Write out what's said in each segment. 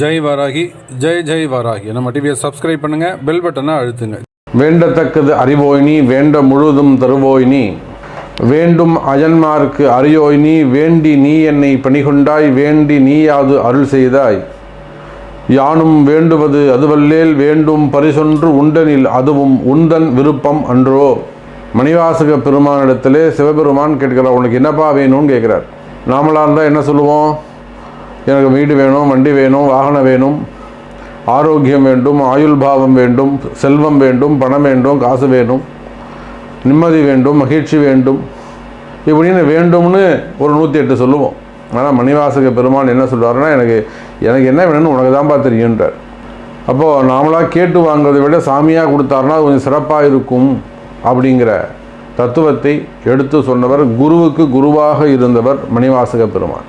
ஜெய் வாராகி ஜெய் ஜெய் வாராகி. நம்ம டிவியை சப்ஸ்கிரைப் பண்ணுங்கள் பெல் பட்டனை அழுத்துங்க. வேண்டத்தக்கது அறிவோய்னி வேண்ட முழுதும் தருவோய்னி வேண்டும் அயன்மார்க்கு அறியோய்னி வேண்டி நீ என்னை பணிகொண்டாய் வேண்டி நீயாது அருள் செய்தாய். யானும் வேண்டுவது அதுவல்லேல் வேண்டும் பரிசொன்று உண்டனில் அதுவும் உந்தன் விருப்பம் அன்றோ. மணிவாசக பெருமானிடத்திலே சிவபெருமான் கேட்கிறார் உனக்கு என்னப்பா வேணும்னு கேட்குறார். நாமளாக இருந்தால் என்ன சொல்லுவோம்? எனக்கு வீடு வேணும் வண்டி வேணும் வாகனம் வேணும் ஆரோக்கியம் வேண்டும் ஆயுள் பாவம் வேண்டும் செல்வம் வேண்டும் பணம் வேண்டும் காசு வேணும் நிம்மதி வேண்டும் மகிழ்ச்சி வேண்டும். இப்படின்னு வேண்டும்னு ஒரு நூற்றி எட்டு சொல்லுவோம். ஆனால் மணிவாசக பெருமான் என்ன சொல்வாருன்னா எனக்கு எனக்கு என்ன வேணும்னு உனக்கு தான்ப்பா தெரியுன்றார் அப்போது நாமளாக கேட்டு வாங்குறதை விட சாமியாக கொடுத்தாருன்னா கொஞ்சம் சிறப்பாக இருக்கும் அப்படிங்கிற தத்துவத்தை எடுத்து சொன்னவர் குருவுக்கு குருவாக இருந்தவர் மணிவாசக பெருமான்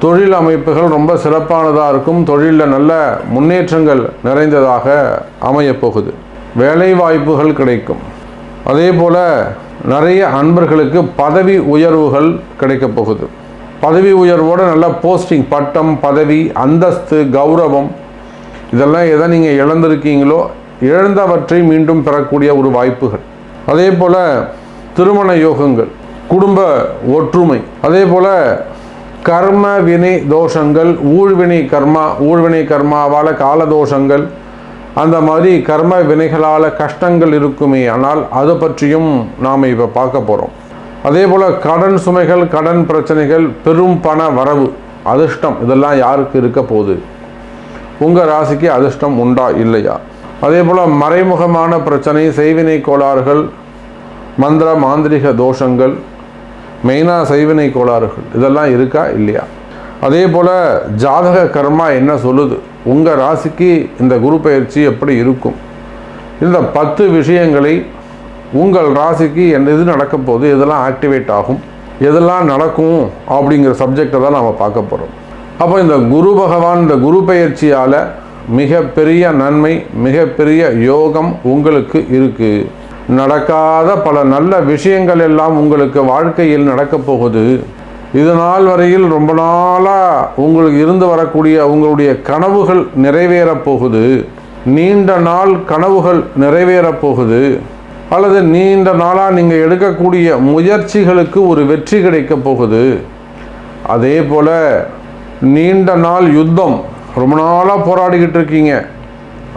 தொழில் அமைப்புகள் ரொம்ப சிறப்பானதாக இருக்கும். தொழிலில் நல்ல முன்னேற்றங்கள் நிறைந்ததாக அமையப் போகுது வேலை வாய்ப்புகள் கிடைக்கும். அதே போல் நிறைய அன்பர்களுக்கு பதவி உயர்வுகள் கிடைக்கப் போகுது. பதவி உயர்வோட நல்ல போஸ்டிங் பட்டம் பதவி அந்தஸ்து கௌரவம் இதெல்லாம் எதை நீங்கள் இழந்திருக்கீங்களோ இழந்தவற்றை மீண்டும் பெறக்கூடிய ஒரு வாய்ப்புகள். அதே போல் திருமண யோகங்கள் குடும்ப ஒற்றுமை அதே போல் கர்ம வினை தோஷங்கள் ஊழ்வினை கர்மா ஊழ்வினை கர்மாவால் காலதோஷங்கள் அந்த மாதிரி கர்ம வினைகளால் கஷ்டங்கள் இருக்குமே ஆனால் அதை பற்றியும் நாம் இப்போ பார்க்க போகிறோம் அதே போல் கடன் சுமைகள் கடன் பிரச்சனைகள் பெரும் பண வரவு அதிர்ஷ்டம் இதெல்லாம் யாருக்கு இருக்க போகுது? உங்கள் ராசிக்கு அதிர்ஷ்டம் உண்டா இல்லையா? அதே போல் மறைமுகமான பிரச்சனை செய்வினை கோளாறுகள் மந்திர மாந்திரிக தோஷங்கள் மெயினாக செய்வினை கோளாறுகள். இதெல்லாம் இருக்கா? இல்லையா? அதே போல் ஜாதக கர்மா என்ன சொல்லுது? உங்கள் ராசிக்கு இந்த குரு பயிற்சி எப்படி இருக்கும்? இந்த பத்து விஷயங்களை உங்கள் ராசிக்கு என்ன இது நடக்க இதெல்லாம் ஆக்டிவேட் ஆகும்? எதெல்லாம் நடக்கும்? அப்படிங்கிற சப்ஜெக்டை தான் நாம் பார்க்க போகிறோம் அப்போ இந்த குரு பகவான் இந்த குரு பயிற்சியால் மிகப்பெரிய நன்மை மிகப்பெரிய யோகம் உங்களுக்கு இருக்குது நடக்காத பல நல்ல விஷயங்கள் எல்லாம் உங்களுக்கு வாழ்க்கையில் நடக்கப் போகுது. இது நாள் வரையில் ரொம்ப நாளாக உங்களுக்கு இருந்து வரக்கூடிய உங்களுடைய கனவுகள் நிறைவேறப் போகுது. நீண்ட நாள் கனவுகள் நிறைவேறப் போகுது. அல்லது நீண்ட நாளாக நீங்கள் எடுக்கக்கூடிய முயற்சிகளுக்கு ஒரு வெற்றி கிடைக்கப் போகுது. அதே போல் நீண்ட நாள் யுத்தம் ரொம்ப நாளாக போராடிக்கிட்டு இருக்கீங்க.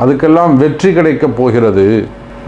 அதுக்கெல்லாம் வெற்றி கிடைக்கப் போகிறது.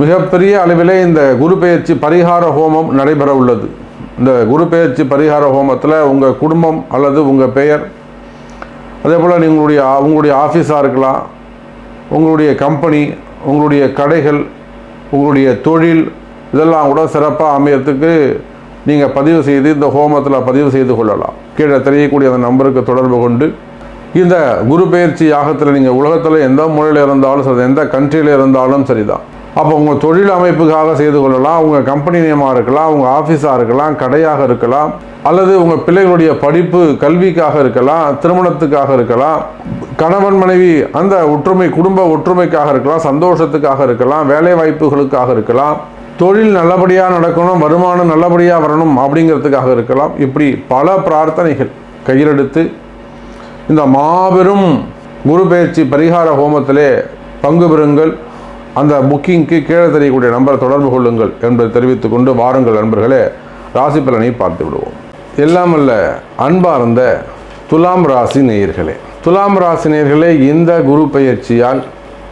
மிகப்பெரிய அளவிலே இந்த குரு பெயர்ச்சி பரிகார ஹோமம் நடைபெற உள்ளது. இந்த குரு பெயர்ச்சி பரிகார ஹோமத்தில் உங்கள் குடும்பம் அல்லது உங்கள் பெயர் அதே போல் நீங்களுடைய உங்களுடைய ஆஃபீஸாக இருக்கலாம் உங்களுடைய கம்பெனி உங்களுடைய கடைகள் உங்களுடைய தொழில் இதெல்லாம் கூட சிறப்பாக அமையறதுக்கு நீங்கள் பதிவு செய்து இந்த ஹோமத்தில் பதிவு செய்து கொள்ளலாம். கீழே தெரியக்கூடிய அந்த நம்பருக்கு தொடர்பு கொண்டு இந்த குரு பெயர்ச்சி யாகத்தில் நீங்கள் உலகத்தில் எந்த மூலையில் இருந்தாலும் சரி எந்த கண்ட்ரியில் இருந்தாலும் சரிதான். அப்போ உங்கள் தொழில் அமைப்புக்காக செய்து கொள்ளலாம் உங்கள் கம்பெனி நியமாக இருக்கலாம் உங்கள் ஆஃபீஸாக இருக்கலாம் கடையாக இருக்கலாம் அல்லது உங்கள் பிள்ளைகளுடைய படிப்பு கல்விக்காக இருக்கலாம் திருமணத்துக்காக இருக்கலாம் கணவன் மனைவி அந்த ஒற்றுமை குடும்ப ஒற்றுமைக்காக இருக்கலாம் சந்தோஷத்துக்காக இருக்கலாம் வேலை வாய்ப்புகளுக்காக இருக்கலாம் தொழில் நல்லபடியாக நடக்கணும் வருமானம் நல்லபடியாக வரணும் அப்படிங்கிறதுக்காக இருக்கலாம். இப்படி பல பிரார்த்தனைகள் கையிலெடுத்து இந்த மாபெரும் குரு பயிற்சி பரிகார ஹோமத்திலே பங்கு பெறுங்கள். அந்த புக்கிங்க்கு கீழே தெரியக்கூடிய நம்பரை தொடர்பு கொள்ளுங்கள் என்பதை தெரிவித்துக் கொண்டு வாருங்கள் நண்பர்களே. ராசி பலனை பார்த்து விடுவோம். எல்லாம் அல்ல அன்பார்ந்த துலாம் ராசி நேயர்களே. துலாம் ராசி நேயர்களே இந்த குரு பயிற்சியால்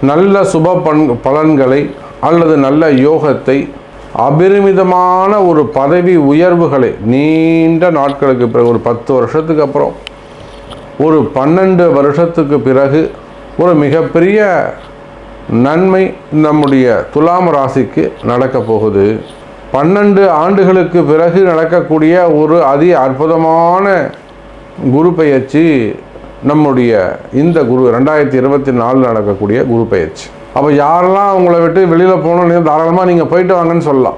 நல்ல சுப பண் பலன்களை அல்லது நல்ல யோகத்தை அபரிமிதமான ஒரு பதவி உயர்வுகளை நீண்ட நாட்களுக்கு பிறகு ஒரு பத்து வருஷத்துக்கு அப்புறம் ஒரு பன்னெண்டு வருஷத்துக்கு பிறகு ஒரு மிகப்பெரிய நன்மை நம்முடைய துலாம் ராசிக்கு நடக்கப் போகுது. பன்னெண்டு ஆண்டுகளுக்கு பிறகு நடக்கக்கூடிய ஒரு அதி அற்புதமான குரு பயிற்சி நம்முடைய இந்த குரு ரெண்டாயிரத்தி இருபத்தி நாலில் நடக்கக்கூடிய குரு பயிற்சி அப்போ யாரெல்லாம் அவங்கள விட்டு வெளியில் போகணும் தாராளமாக நீங்கள் போயிட்டு வாங்கன்னு சொல்லலாம்.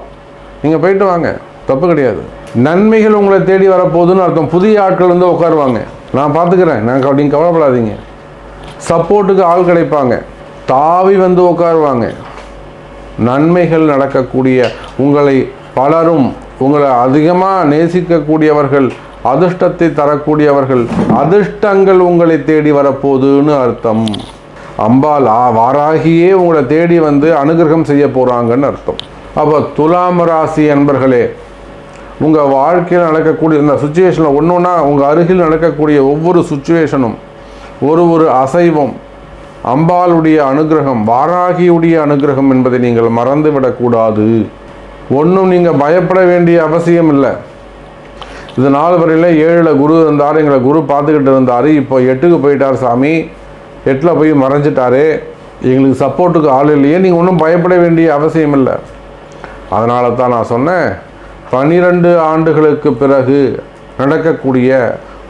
நீங்கள் போயிட்டு வாங்க தப்பு கிடையாது. நன்மைகள் உங்களை தேடி வரப்போகுதுன்னு அர்த்தம். புதிய ஆட்கள் வந்து உட்காருவாங்க. நான் பார்த்துக்கிறேன் நான் கவ- நீங்கள் கவலைப்படாதீங்க. சப்போர்ட்டுக்கு ஆள் கிடைப்பாங்க. தாவி வந்து உட்காருவாங்க. நன்மைகள் நடக்கக்கூடிய உங்களை பலரும் உங்களை அதிகமாக நேசிக்கக்கூடியவர்கள் அதிர்ஷ்டத்தை தரக்கூடியவர்கள் அதிர்ஷ்டங்கள் உங்களை தேடி வரப்போகுதுன்னு அர்த்தம். அம்பாள் ஆ வாராகியே உங்களை தேடி வந்து அனுகிரகம் செய்ய போகிறாங்கன்னு அர்த்தம். அப்போ துலாம் ராசி அன்பர்களே உங்கள் வாழ்க்கையில் நடக்கக்கூடிய இந்த சுச்சுவேஷனில் ஒன்று ஒன்றா உங்கள் அருகில் நடக்கக்கூடிய ஒவ்வொரு சுச்சுவேஷனும் ஒரு ஒரு அசைவம் அம்பாளுடைய அனுகிரகம் வாராகியுடைய அனுகிரகம் என்பதை நீங்கள் மறந்து விடக்கூடாது ஒன்றும் நீங்கள் பயப்பட வேண்டிய அவசியம் இல்லை. இது நாள் வரையில் ஏழில் குரு இருந்தார் எங்களை குரு பார்த்துக்கிட்டு இருந்தார். இப்போ எட்டுக்கு போயிட்டார் சாமி. எட்டில் போய் மறைஞ்சிட்டாரு. எங்களுக்கு சப்போர்ட்டுக்கு ஆள் இல்லையே நீங்கள் ஒன்றும் பயப்பட வேண்டிய அவசியம் இல்லை. அதனால தான் நான் சொன்னேன் பனிரெண்டு ஆண்டுகளுக்கு பிறகு நடக்கக்கூடிய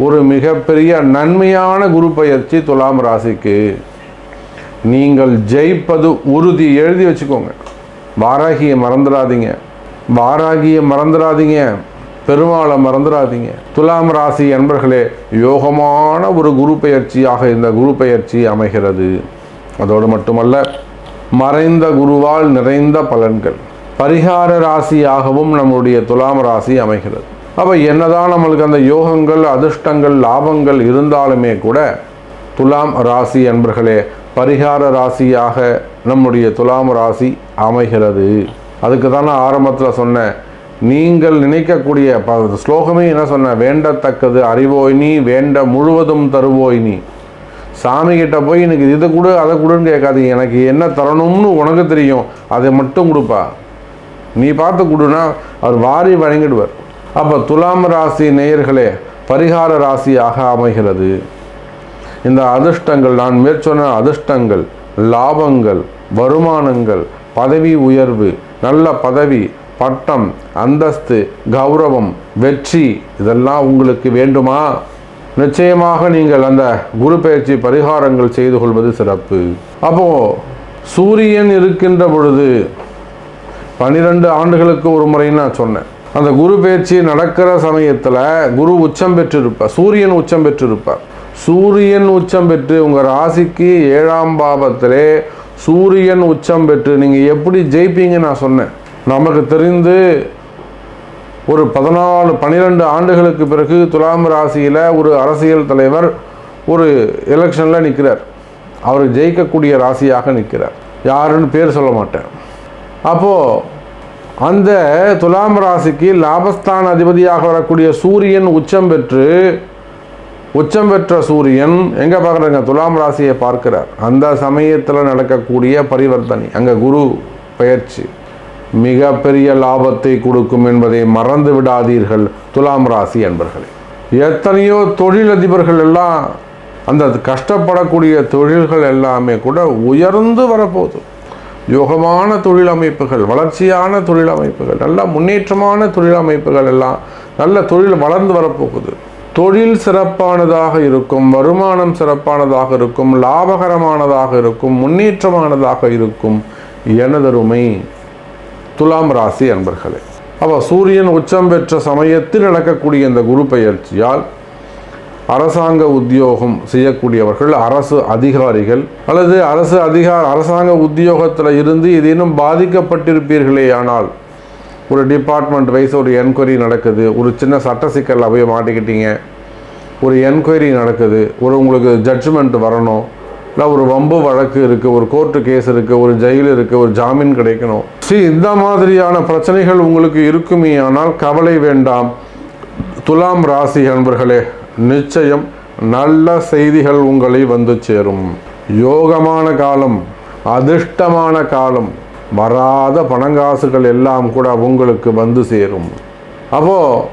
ஒரு மிகப்பெரிய நன்மையான குரு பயிற்சி துலாம் ராசிக்கு. நீங்கள் ஜெயிப்பது உறுதி. எழுதி வச்சுக்கோங்க. வாராகியை மறந்துடாதீங்க. வாராகியை மறந்துடாதீங்க. பெருமாளை மறந்துடாதீங்க. துலாம் ராசி என்பர்களே யோகமான ஒரு குரு பெயர்ச்சியாக இந்த குரு பெயர்ச்சி அமைகிறது. அதோடு மட்டுமல்ல மறைந்த குருவால் நிறைந்த பலன்கள். பரிகார ராசியாகவும் நம்முடைய துலாம் ராசி அமைகிறது. அப்போ என்னதான் நம்மளுக்கு அந்த யோகங்கள் அதிர்ஷ்டங்கள் லாபங்கள் இருந்தாலுமே கூட துலாம் ராசி என்பர்களே பரிகார ராசியாக நம்முடைய துலாம் ராசி அமைகிறது. அதுக்கு தானே ஆரம்பத்தில் சொன்னேன் நீங்கள் நினைக்கக்கூடிய ப- ஸ்லோகமே என்ன சொன்னேன் வேண்டத்தக்கது அறிவோய் நீ வேண்ட முழுவதும் தருவோய் நீ. சாமி கிட்ட போய் எனக்கு இதை கொடு அதை கொடுன்னு கேட்காதீங்க. எனக்கு என்ன தரணும்னு உனக்கு தெரியும் அதை மட்டும் கொடுப்பா. நீ பார்த்து கொடுனா அவர் வாரி வழங்கிடுவார் அப்போ துலாம் ராசி நேயர்களே பரிகார ராசியாக அமைகிறது. இந்த அதிர்ஷ்டங்கள் நான் மேற்சொன்ன அதிர்ஷ்டங்கள் லாபங்கள் வருமானங்கள் பதவி உயர்வு நல்ல பதவி பட்டம் அந்தஸ்து கௌரவம் வெற்றி இதெல்லாம் உங்களுக்கு வேண்டுமா? நிச்சயமாக நீங்கள் அந்த குரு பயிற்சி பரிகாரங்கள் செய்து கொள்வது சிறப்பு. அப்போ சூரியன் இருக்கின்ற பொழுது பன்னிரெண்டு ஆண்டுகளுக்கு ஒரு முறைன்னு நான் சொன்னேன். அந்த குரு பயிற்சி நடக்கிற சமயத்தில் குரு உச்சம் பெற்றிருப்பார் சூரியன் உச்சம் பெற்றிருப்பார். சூரியன் உச்சம் பெற்று உங்கள் ராசிக்கு ஏழாம் பாவத்திலே சூரியன் உச்சம் பெற்று நீங்கள் எப்படி ஜெயிப்பீங்கன்னு நான் சொன்னேன். நமக்கு தெரிந்து ஒரு பதினாலு பன்னிரெண்டு ஆண்டுகளுக்கு பிறகு துலாம் ராசியில் ஒரு அரசியல் தலைவர் ஒரு எலெக்ஷனில் நிற்கிறார் அவர் ஜெயிக்கக்கூடிய ராசியாக நிற்கிறார் யாருன்னு பேர் சொல்ல மாட்டேன். அப்போது அந்த துலாம் ராசிக்கு லாபஸ்தான அதிபதியாக வரக்கூடிய சூரியன் உச்சம் பெற்று உச்சம் பெற்ற சூரியன் எங்கே பார்க்குறாங்க துலாம் ராசியை பார்க்கிறார். அந்த சமயத்தில் நடக்கக்கூடிய பரிவர்த்தனை. அங்கே குரு பெயர்ச்சி. மிகப்பெரிய லாபத்தை கொடுக்கும் என்பதை மறந்து விடாதீர்கள் துலாம் ராசி என்பர்களே எத்தனையோ தொழிலதிபர்கள் எல்லாம் அந்த கஷ்டப்படக்கூடிய தொழில்கள் எல்லாமே கூட உயர்ந்து வரப்போகுது. யோகமான தொழில் அமைப்புகள் வளர்ச்சியான தொழில் அமைப்புகள் நல்ல முன்னேற்றமான தொழில் அமைப்புகள் எல்லாம் நல்ல தொழில் வளர்ந்து வரப்போகுது. தொழில் சிறப்பானதாக இருக்கும் வருமானம் சிறப்பானதாக இருக்கும் லாபகரமானதாக இருக்கும் முன்னேற்றமானதாக இருக்கும் எனதருமை துலாம் ராசி அன்பர்களே. அப்போ சூரியன் உச்சம் பெற்ற சமயத்தில் நடக்கக்கூடிய இந்த குரு பயிற்சியால் அரசாங்க உத்தியோகம் செய்யக்கூடியவர்கள் அரசு அதிகாரிகள் அல்லது அரசு அதிகார அரசாங்க உத்தியோகத்தில் இருந்து ஏதேனும் பாதிக்கப்பட்டிருப்பீர்களே ஆனால் ஒரு டிபார்ட்மெண்ட் வைஸ் ஒரு என்கொயரி நடக்குது. ஒரு சின்ன சட்ட சிக்கலில் போய் மாட்டிக்கிட்டீங்க. ஒரு என்கொயரி நடக்குது. ஒரு உங்களுக்கு ஜட்ஜ்மெண்ட் வரணும். இல்லை ஒரு வம்பு வழக்கு இருக்குது ஒரு கோர்ட்டு கேஸ் இருக்குது ஒரு ஜெயில் இருக்குது ஒரு ஜாமீன் கிடைக்கணும். சரி இந்த மாதிரியான பிரச்சனைகள் உங்களுக்கு இருக்குமே ஆனால் கவலை வேண்டாம். துலாம் ராசி அன்பர்களே நிச்சயம் நல்ல செய்திகள் உங்களை வந்து சேரும். யோகமான காலம் அதிர்ஷ்டமான காலம் வராத பணங்காசுகள் எல்லாம் கூட உங்களுக்கு வந்து சேரும். அப்போது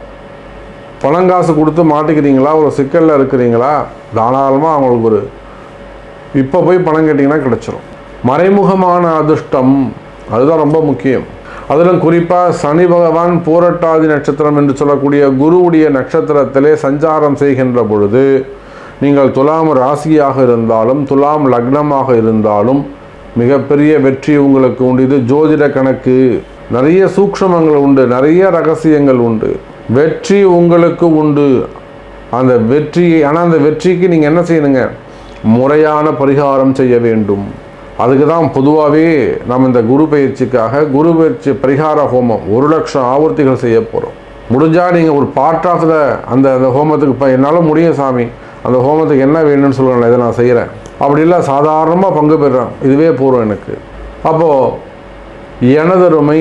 பணங்காசு கொடுத்து மாட்டிக்கிறீங்களா? ஒரு சிக்கலில் இருக்கிறீங்களா? தாராளமாக அவங்களுக்கு ஒரு இப்போ போய் பணம் கேட்டிங்கன்னா கிடச்சிரும். மறைமுகமான அதிர்ஷ்டம் அதுதான் ரொம்ப முக்கியம். அதிலும் குறிப்பாக சனி பகவான் பூரட்டாதி நட்சத்திரம் என்று சொல்லக்கூடிய குருவுடைய நட்சத்திரத்திலே சஞ்சாரம் செய்கின்ற பொழுது நீங்கள் துலாம் ராசியாக இருந்தாலும் துலாம் லக்னமாக இருந்தாலும் மிகப்பெரிய வெற்றி உங்களுக்கு உண்டு. இது ஜோதிட கணக்கு. நிறைய சூக்ஷ்மங்கள் உண்டு. நிறைய ரகசியங்கள் உண்டு. வெற்றி உங்களுக்கு உண்டு. அந்த வெற்றியை ஆனால் அந்த வெற்றிக்கு நீங்கள் என்ன செய்யணுங்க? முறையான பரிகாரம் செய்ய வேண்டும். அதுக்கு தான் பொதுவாகவே நம்ம இந்த குரு பயிற்சிக்காக குரு பயிற்சி பரிகார ஹோமம் ஒரு லட்சம் ஆவர்த்திகள் செய்ய போகிறோம் முடிஞ்சால் நீங்கள் ஒரு பார்ட் ஆஃப் த அந்த அந்த ஹோமத்துக்கு இப்போ என்னால் முடியும் சாமி. அந்த ஹோமத்துக்கு என்ன வேணும்னு சொல்லுங்கள் இதை நான் செய்கிறேன் அப்படிலாம் சாதாரணமாக பங்கு பெறுறான். இதுவே பூர்வம் எனக்கு. அப்போது எனதருமை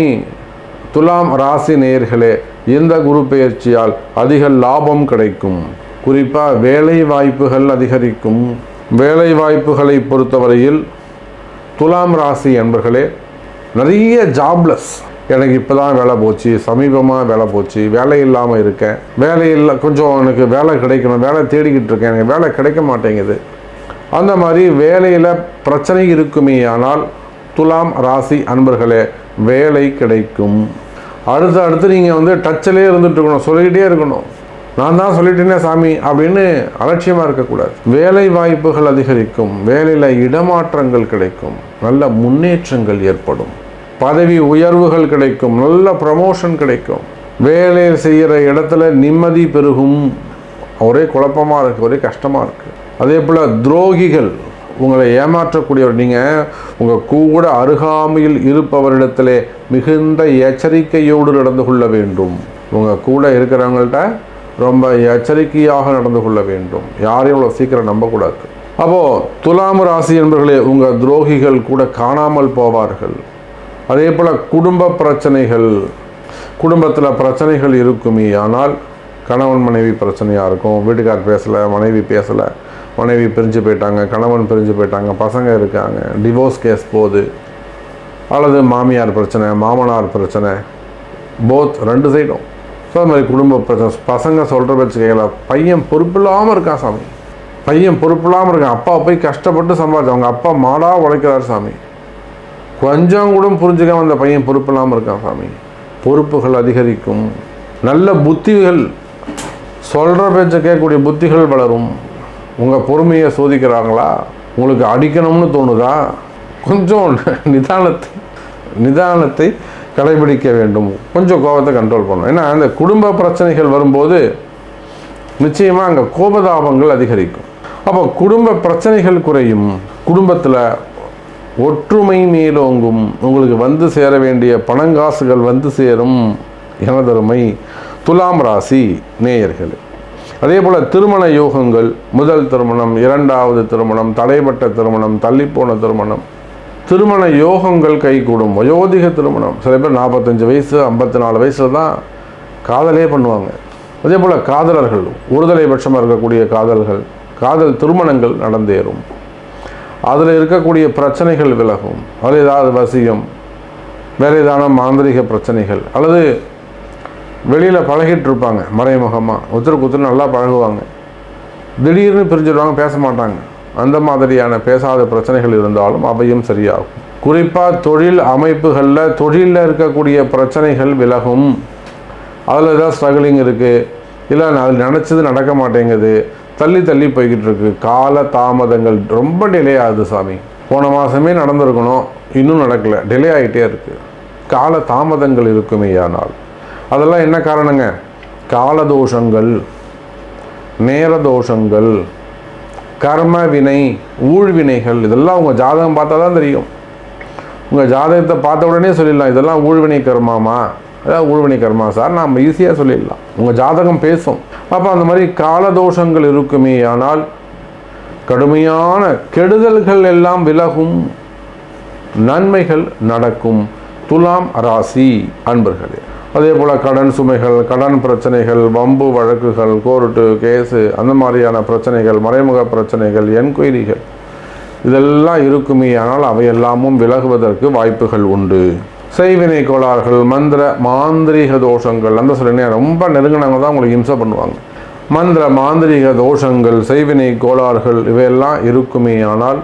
துலாம் ராசி நேயர்களே இந்த குரு பெயர்ச்சியால் அதிக லாபம் கிடைக்கும். குறிப்பாக வேலை வாய்ப்புகள் அதிகரிக்கும். வேலை வாய்ப்புகளை பொறுத்தவரையில் துலாம் ராசி என்பர்களே நிறைய ஜாப்லெஸ் எனக்கு இப்போ தான் வேலை போச்சு சமீபமாக வேலை போச்சு வேலை இல்லாமல் இருக்கேன். வேலை இல்லை கொஞ்சம் எனக்கு வேலை கிடைக்கணும் வேலை தேடிக்கிட்டு இருக்கேன். எனக்கு வேலை கிடைக்க மாட்டேங்குது. அந்த மாதிரி வேலையில் பிரச்சனை இருக்குமே ஆனால் துலாம் ராசி அன்பர்களே வேலை கிடைக்கும். அடுத்து அடுத்து நீங்கள் வந்து டச்சிலே இருந்துட்டு இருக்கணும் சொல்லிக்கிட்டே இருக்கணும். நான் தான் சொல்லிட்டேனே சாமி அப்படின்னு அலட்சியமாக இருக்கக்கூடாது. வேலை வாய்ப்புகள் அதிகரிக்கும் வேலையில் இடமாற்றங்கள் கிடைக்கும் நல்ல முன்னேற்றங்கள் ஏற்படும். பதவி உயர்வுகள் கிடைக்கும் நல்ல ப்ரமோஷன் கிடைக்கும். வேலை செய்கிற இடத்துல நிம்மதி பெருகும். ஒரே குழப்பமாக இருக்குது ஒரே கஷ்டமாக இருக்குது அதே போல் துரோகிகள் உங்களை ஏமாற்றக்கூடியவர் நீங்கள் உங்கள் கூட அருகாமையில் இருப்பவரிடத்திலே மிகுந்த எச்சரிக்கையோடு நடந்து கொள்ள வேண்டும். உங்கள் கூட இருக்கிறவங்கள்ட்ட ரொம்ப எச்சரிக்கையாக நடந்து கொள்ள வேண்டும். யாரையும் இவ்வளோ சீக்கிரம் நம்பக்கூடாது. அப்போது துலாம் ராசி என்பவர்களே உங்கள் துரோகிகள் கூட காணாமல் போவார்கள். அதே போல் குடும்ப பிரச்சனைகள் குடும்பத்தில் பிரச்சனைகள் இருக்குமே ஆனால் கணவன் மனைவி பிரச்சனையாக இருக்கும் வீட்டுக்கார் பேசலை மனைவி பேசலை மனைவி பிரிஞ்சு போயிட்டாங்க கணவன் பிரிஞ்சு போயிட்டாங்க பசங்க இருக்காங்க டிவோர்ஸ் கேஸ் போகுது. அல்லது மாமியார் பிரச்சனை மாமனார் பிரச்சனை போத் ரெண்டு சைடும் ஸோ அது மாதிரி குடும்ப பிரச்சனை. பசங்க சொல்கிற பேச்சு கேட்கல பையன் பொறுப்பில்லாமல் இருக்கான் சாமி? பையன் பொறுப்பில்லாமல் இருக்கான். அப்பா போய் கஷ்டப்பட்டு சம்பாதிச்சு அவங்க அப்பா மாடாக உழைக்கிறார் சாமி. கொஞ்சம் கூட புரிஞ்சுக்காம அந்த பையன் பொறுப்பு இல்லாமல் இருக்கான் சாமி? பொறுப்புகள் அதிகரிக்கும். நல்ல புத்திகள். சொல்கிற பேச்சை கேட்கக்கூடிய புத்திகள் வளரும். உங்கள் பொறுமையை சோதிக்கிறாங்களா? உங்களுக்கு அடிக்கணும்னு தோணுதா? கொஞ்சம் நிதானத்தை நிதானத்தை கடைபிடிக்க வேண்டும். கொஞ்சம் கோபத்தை கண்ட்ரோல் பண்ணணும். ஏன்னா அந்த குடும்ப பிரச்சனைகள் வரும்போது நிச்சயமாக அங்கே கோபதாபங்கள் அதிகரிக்கும். அப்போ குடும்ப பிரச்சனைகள் குறையும். குடும்பத்தில் ஒற்றுமை மேலோங்கும். உங்களுக்கு வந்து சேர வேண்டிய பணங்காசுகள் வந்து சேரும். எனதருமை துலாம் ராசி நேயர்களே. அதே போல் திருமண யோகங்கள் முதல் திருமணம் இரண்டாவது திருமணம் தடைப்பட்ட திருமணம் தள்ளிப்போன திருமணம் திருமண யோகங்கள் கைகூடும் வயோதிக திருமணம். சில பேர் நாற்பத்தஞ்சு வயசு ஐம்பத்தி நாலு வயசில் தான் காதலே பண்ணுவாங்க. அதே போல் காதலர்கள் ஒருதலை பட்சமாக இருக்கக்கூடிய காதல்கள் காதல் திருமணங்கள் நடந்தேறும். அதில் இருக்கக்கூடிய பிரச்சனைகள் விலகும். அதில் ஏதாவது வசியம் வேறு ஏதான மாந்திரிக பிரச்சனைகள் அல்லது வெளியில் பழகிட்டு இருப்பாங்க மறைமுகமாக ஒருத்தருக்கு ஒருத்தர் நல்லா பழகுவாங்க. திடீர்னு பிரிஞ்சிடுவாங்க பேச மாட்டாங்க. அந்த மாதிரியான பேசாத பிரச்சனைகள் இருந்தாலும் அவையும் சரியாகும். குறிப்பாக தொழில் அமைப்புகளில் தொழிலில் இருக்கக்கூடிய பிரச்சனைகள் விலகும். அதில் ஏதாவது ஸ்ட்ரகிளிங் இருக்குது இல்லை அது நினச்சது நடக்க மாட்டேங்குது. தள்ளி தள்ளி போய்கிட்டு இருக்கு. கால தாமதங்கள் ரொம்ப டிலே ஆகுது சாமி. போன மாதமே நடந்திருக்கணும். இன்னும் நடக்கலை. டிலே ஆகிட்டே இருக்குது கால தாமதங்கள் இருக்குமேயானால் அதெல்லாம் என்ன காரணங்க? காலதோஷங்கள் நேர தோஷங்கள் கர்ம வினை ஊழ்வினைகள் இதெல்லாம் உங்கள் ஜாதகம் பார்த்தா தான் தெரியும். உங்கள் ஜாதகத்தை பார்த்த உடனே சொல்லிடலாம் இதெல்லாம் ஊழ்வினை கர்மாமா? அதாவது ஊழ்வினை கர்மா சார் நாம் ஈஸியாக சொல்லிடலாம். உங்கள் ஜாதகம் பேசும். அப்போ அந்த மாதிரி காலதோஷங்கள் இருக்குமே ஆனால் கடுமையான கெடுதல்கள் எல்லாம் விலகும். நன்மைகள் நடக்கும். துலாம் ராசி அன்பர்களே. அதே போல் கடன் சுமைகள் கடன் பிரச்சனைகள் வம்பு வழக்குகள் கோர்ட்டு கேஸு அந்த மாதிரியான பிரச்சனைகள் மறைமுக பிரச்சனைகள் என்கொயரிகள். இதெல்லாம் இருக்குமே ஆனால் அவையெல்லாமும் விலகுவதற்கு வாய்ப்புகள் உண்டு. செய்வினை கோளாறுகள் மந்திர மாந்திரீக தோஷங்கள் அந்த சொல்லினே ரொம்ப நெருங்கினவங்க தான் உங்களுக்கு இம்சை பண்ணுவாங்க. மந்திர மாந்திரீக தோஷங்கள் செய்வினை கோளாறுகள் இவையெல்லாம் இருக்குமே ஆனால்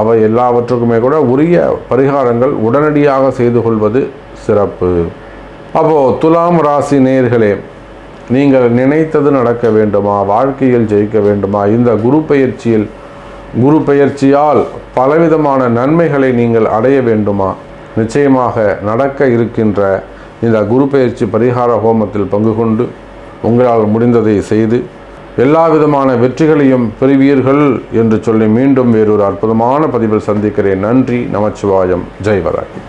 அவை எல்லாவற்றுக்குமே கூட உரிய பரிகாரங்கள் உடனடியாக செய்து கொள்வது சிறப்பு. அப்போது துலாம் ராசி நேர்களே நீங்கள் நினைத்தது நடக்க வேண்டுமா? வாழ்க்கையில் ஜெயிக்க வேண்டுமா? இந்த குரு பயிற்சியில் குரு பயிற்சியால் பலவிதமான நன்மைகளை நீங்கள் அடைய வேண்டுமா? நிச்சயமாக நடக்க இருக்கின்ற இந்த குரு பயிற்சி பரிகார ஹோமத்தில் பங்கு கொண்டு உங்களால் முடிந்ததை செய்து எல்லா விதமான வெற்றிகளையும் பெறுவீர்கள் என்று சொல்லி மீண்டும் வேறொரு அற்புதமான பதிவில் சந்திக்கிறேன். நன்றி நமச்சிவாயம். ஜெய்வராகி